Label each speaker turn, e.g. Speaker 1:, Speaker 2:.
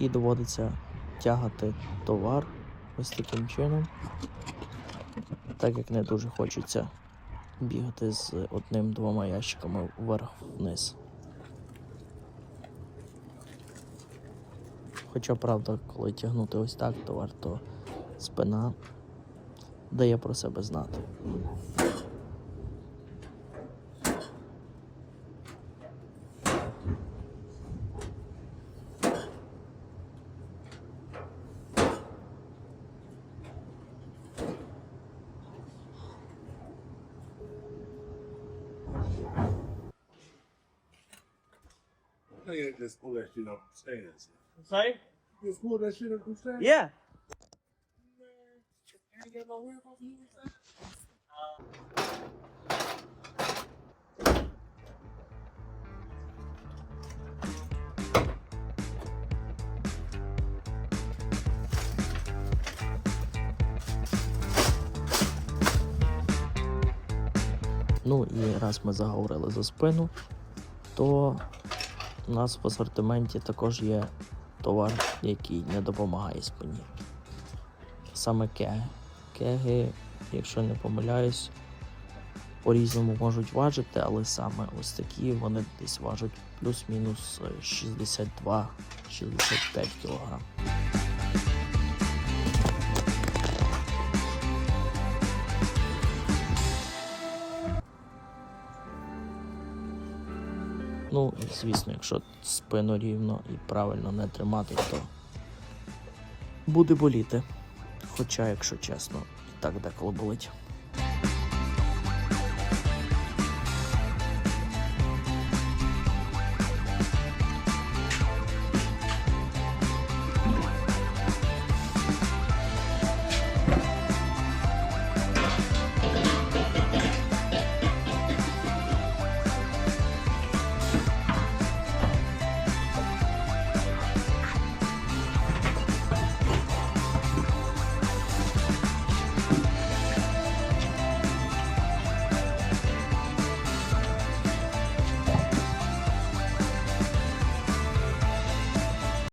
Speaker 1: і доводиться тягати товар ось таким чином, так як не дуже хочеться бігати з одним-двома ящиками вверх-вниз. Хоча, правда, коли тягнути ось так товар, то спина дає про себе знати.
Speaker 2: I think just pull that shit up the stairs.
Speaker 1: Sorry?
Speaker 2: Just pull that shit up stairs.
Speaker 1: Yeah. Ну і раз ми заговорили за спину, то у нас в асортименті також є товар, який не допомагає спині. Саме кеги. Кеги, якщо не помиляюсь, по-різному можуть важити, але саме ось такі вони десь важать плюс-мінус е, 62-65 кг. Ну, звісно, якщо спину рівно і правильно не тримати, то буде боліти. Хоча, якщо чесно, і так деколи болить.